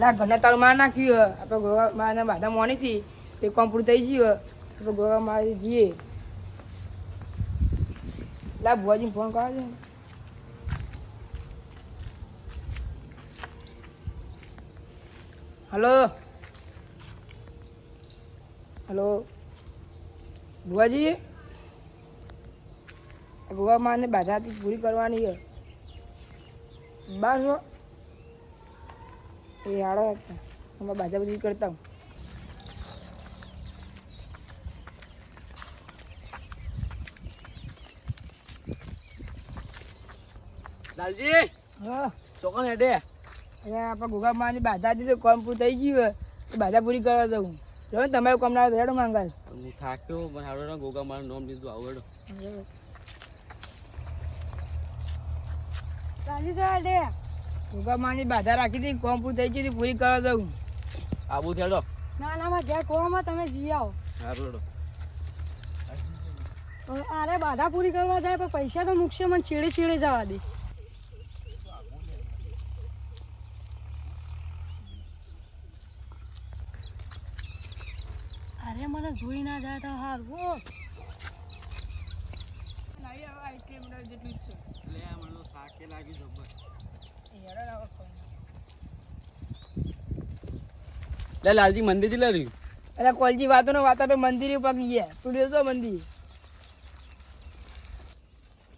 ના, ઘરના તારું માર નાખ્યું. આપણે ગોગા મારા બાધા મોની હતી. તે કોમ થઈ ગયું આપણે ગોગા મારે જઈએ. લા, ભુવાજીને ફોન કરવા દે હલો. હલો. ભુવાજી? ભુવા માને બાધાથી પૂરી કરવાની છે? આડો અમે બધી કરતા હું લાલજી હા. ચોકન હેડે. હવે આપણે ગોગા માની બાધા હતી તો કોમ પૂરું થઈ ગયું. તો બાધા પૂરી કરવા દઉં જો ને તમારે કોમ ના રેડો માંગાલ. હું થાક્યો પણ હાડો ગોગા મારું નામ લીધું આવડો રાજી સર દે ગોગા માની બાધા રાખી હતી કોમ પૂરી થઈ ગયું હતું, પૂરી કરવા દઉં આબુ થેડો ના ના માં જ્યાં કોમાં તમે જી આવો. અરે બાધા પૂરી કરવા જાય પણ પૈસા તો મૂકશે મને છેડે છેડે જવા દે. અરે મને જોઈ ના જાય તો હારું જેટલું જ છે. લે મને થાકે લાગી જબર. લે લાલજી મંદિરથી રહ્યું? અરે કોલજી વાતો ને વાત આપે, મંદિર ઉપર ગયા તું તો મંદિર.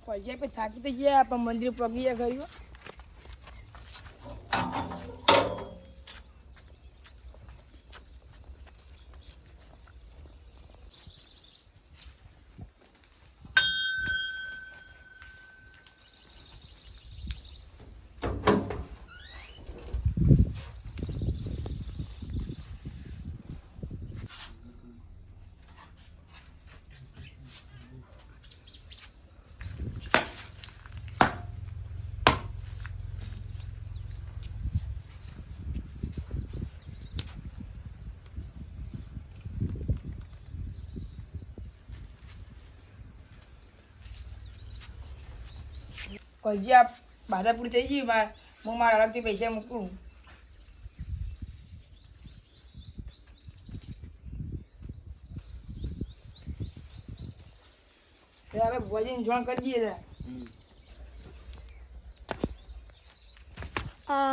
કોલજી પે થાકી તો ગયા, પણ મંદિર ઉપર ગયા ખરી હો. કોલજી આ બાધા પૂરી થઈ ગઈ માર હું મારા અલગથી પૈસા મૂકું હવે ભુવાજીને જોણ કરી દઈએ.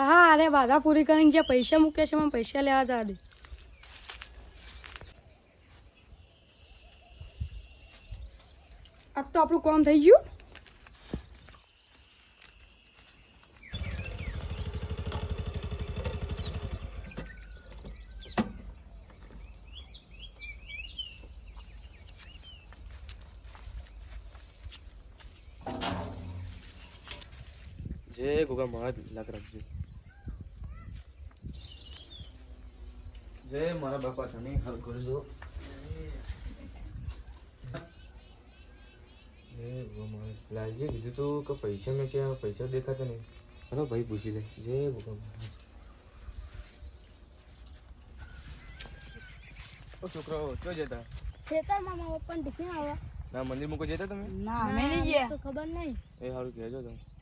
હા અરે બાધા પૂરી કરીને જે પૈસા મૂકે છે મને પૈસા લેવા જવા દે આ તો આપણું કોમ થઈ ગયું જય ગોગા મહારાજ લાગ રાખજો જય મારા બાપા તને હાલ કરજો લાલજી કીધું તું કે પૈસા મેં ક્યાં પૈસા દેખાતા નહીં હલો ભાઈ પૂછી લે જય ભગવાન ઓ છોકરાઓ ચો જતા ખેતરમાં મારા પપ્પાને ટિફિન આવ્યા ના મંદિર મૂકો જતા તમે ના અમે નહીં ગયા તો ખબર નહીં એ સારું કહેજો તમે